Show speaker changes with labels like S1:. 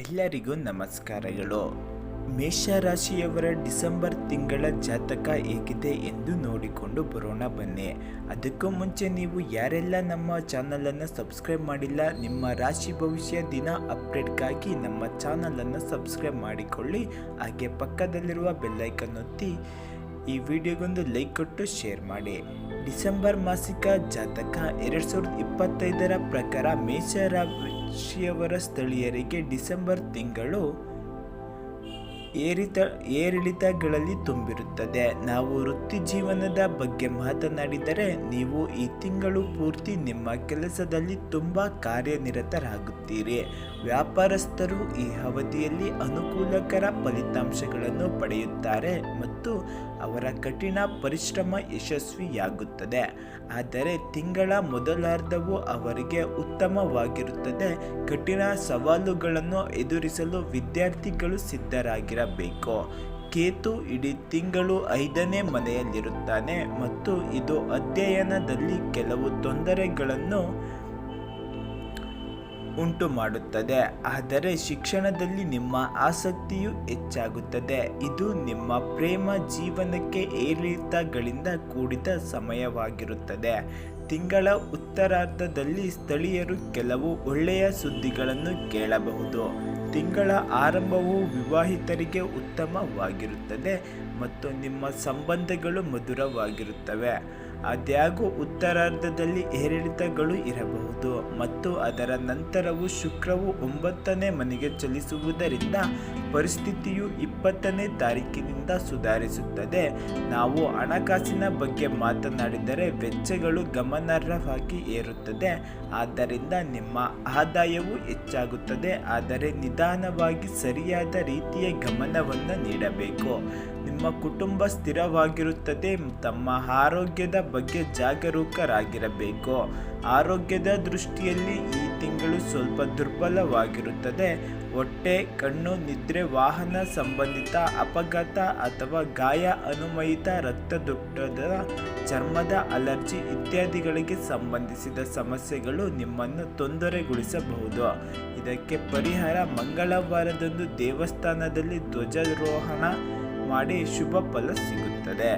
S1: ಎಲ್ಲರಿಗೂ ನಮಸ್ಕಾರಗಳು. ಮೇಷರಾಶಿಯವರ ಡಿಸೆಂಬರ್ ತಿಂಗಳ ಜಾತಕ ಹೇಗಿದೆ ಎಂದು ನೋಡಿಕೊಂಡು ಬರೋಣ ಬನ್ನಿ. ಅದಕ್ಕೂ ಮುಂಚೆ ನೀವು ಯಾರೆಲ್ಲ ನಮ್ಮ ಚಾನಲನ್ನು ಸಬ್ಸ್ಕ್ರೈಬ್ ಮಾಡಿಲ್ಲ, ನಿಮ್ಮ ರಾಶಿ ಭವಿಷ್ಯ ದಿನ ಅಪ್ಡೇಟ್ಗಾಗಿ ನಮ್ಮ ಚಾನಲನ್ನು ಸಬ್ಸ್ಕ್ರೈಬ್ ಮಾಡಿಕೊಳ್ಳಿ. ಹಾಗೆ ಪಕ್ಕದಲ್ಲಿರುವ ಬೆಲ್ಲೈಕನ್ ಒತ್ತಿ, ಈ ವಿಡಿಯೋಗೊಂದು ಲೈಕ್ ಕೊಟ್ಟು ಶೇರ್ ಮಾಡಿ. ಡಿಸೆಂಬರ್ ಮಾಸಿಕ ಜಾತಕ ಎರಡು ಸಾವಿರದ ಇಪ್ಪತ್ತೈದರ ಪ್ರಕಾರ ಮೇಷರಾಶಿಯವರ ಸ್ಥಳೀಯರಿಗೆ ಡಿಸೆಂಬರ್ ತಿಂಗಳು ಏರಿತ, ಏರಿಳಿತಗಳಲ್ಲಿ ತುಂಬಿರುತ್ತದೆ. ನಾವು ವೃತ್ತಿ ಜೀವನದ ಬಗ್ಗೆ ಮಾತನಾಡಿದರೆ ನೀವು ಈ ತಿಂಗಳು ಪೂರ್ತಿ ನಿಮ್ಮ ಕೆಲಸದಲ್ಲಿ ತುಂಬ ಕಾರ್ಯನಿರತರಾಗುತ್ತೀರಿ. ವ್ಯಾಪಾರಸ್ಥರು ಈ ಅವಧಿಯಲ್ಲಿ ಅನುಕೂಲಕರ ಫಲಿತಾಂಶಗಳನ್ನು ಪಡೆಯುತ್ತಾರೆ ಮತ್ತು ಅವರ ಕಠಿಣ ಪರಿಶ್ರಮ ಯಶಸ್ವಿಯಾಗುತ್ತದೆ. ಆದರೆ ತಿಂಗಳ ಮೊದಲಾರ್ಧವು ಅವರಿಗೆ ಉತ್ತಮವಾಗಿರುತ್ತದೆ. ಕಠಿಣ ಸವಾಲುಗಳನ್ನು ಎದುರಿಸಲು ವಿದ್ಯಾರ್ಥಿಗಳು ಸಿದ್ಧರಾಗಿರಬೇಕು. ಕೇತು ಇಡೀ ತಿಂಗಳು ಐದನೇ ಮನೆಯಲ್ಲಿರುತ್ತಾನೆ ಮತ್ತು ಇದು ಅಧ್ಯಯನದಲ್ಲಿ ಕೆಲವು ತೊಂದರೆಗಳನ್ನು ಉಂಟು ಮಾಡುತ್ತದೆ ಆದರೆ ಶಿಕ್ಷಣದಲ್ಲಿ ನಿಮ್ಮ ಆಸಕ್ತಿಯು ಹೆಚ್ಚಾಗುತ್ತದೆ. ಇದು ನಿಮ್ಮ ಪ್ರೇಮ ಜೀವನಕ್ಕೆ ಏರಿಳಿತಗಳಿಂದ ಕೂಡಿದ ಸಮಯವಾಗಿರುತ್ತದೆ. ತಿಂಗಳ ಉತ್ತರಾರ್ಧದಲ್ಲಿ ಸ್ಥಳೀಯರು ಕೆಲವು ಒಳ್ಳೆಯ ಸುದ್ದಿಗಳನ್ನು ಕೇಳಬಹುದು. ತಿಂಗಳ ಆರಂಭವು ವಿವಾಹಿತರಿಗೆ ಉತ್ತಮವಾಗಿರುತ್ತದೆ ಮತ್ತು ನಿಮ್ಮ ಸಂಬಂಧಗಳು ಮಧುರವಾಗಿರುತ್ತವೆ. ಆದ್ಯಾಗೂ ಉತ್ತರಾರ್ಧದಲ್ಲಿ ಏರಿಳಿತಗಳು ಇರಬಹುದು ಮತ್ತು ಅದರ ನಂತರವು ಶುಕ್ರವು ಒಂಬತ್ತನೇ ಮನೆಗೆ ಚಲಿಸುವುದರಿಂದ ಪರಿಸ್ಥಿತಿಯು ಇಪ್ಪತ್ತನೇ ತಾರೀಕಿನಿಂದ ಸುಧಾರಿಸುತ್ತದೆ. ನಾವು ಹಣಕಾಸಿನ ಬಗ್ಗೆ ಮಾತನಾಡಿದರೆ ವೆಚ್ಚಗಳು ಗಮನಾರ್ಹವಾಗಿ ಏರುತ್ತದೆ. ಆದ್ದರಿಂದ ನಿಮ್ಮ ಆದಾಯವು ಹೆಚ್ಚಾಗುತ್ತದೆ. ಆದರೆ ನಿಧಾನವಾಗಿ ಸರಿಯಾದ ರೀತಿಯ ಗಮನವನ್ನು ನೀಡಬೇಕು. ಕುಟುಂಬ ಸ್ಥಿರವಾಗಿರುತ್ತದೆ, ತಮ್ಮ ಆರೋಗ್ಯದ ಬಗ್ಗೆ ಜಾಗರೂಕರಾಗಿರಬೇಕು. ಆರೋಗ್ಯದ ದೃಷ್ಟಿಯಲ್ಲಿ ಈ ತಿಂಗಳು ಸ್ವಲ್ಪ ದುರ್ಬಲವಾಗಿರುತ್ತದೆ. ಹೊಟ್ಟೆ, ಕಣ್ಣು, ನಿದ್ರೆ, ವಾಹನ ಸಂಬಂಧಿತ ಅಪಘಾತ ಅಥವಾ ಗಾಯ ಅನುಮಯಿತ ರಕ್ತದೊತ್ತಡ ಚರ್ಮದ ಅಲರ್ಜಿ ಇತ್ಯಾದಿಗಳಿಗೆ ಸಂಬಂಧಿಸಿದ ಸಮಸ್ಯೆಗಳು ನಿಮ್ಮನ್ನು ತೊಂದರೆಗೊಳಿಸಬಹುದು. ಇದಕ್ಕೆ ಪರಿಹಾರ ಮಂಗಳವಾರದಂದು ದೇವಸ್ಥಾನದಲ್ಲಿ ಧ್ವಜಾರೋಹಣ ಮಾಡಿ ಶುಭ ಫಲ ಸಿಗುತ್ತದೆ.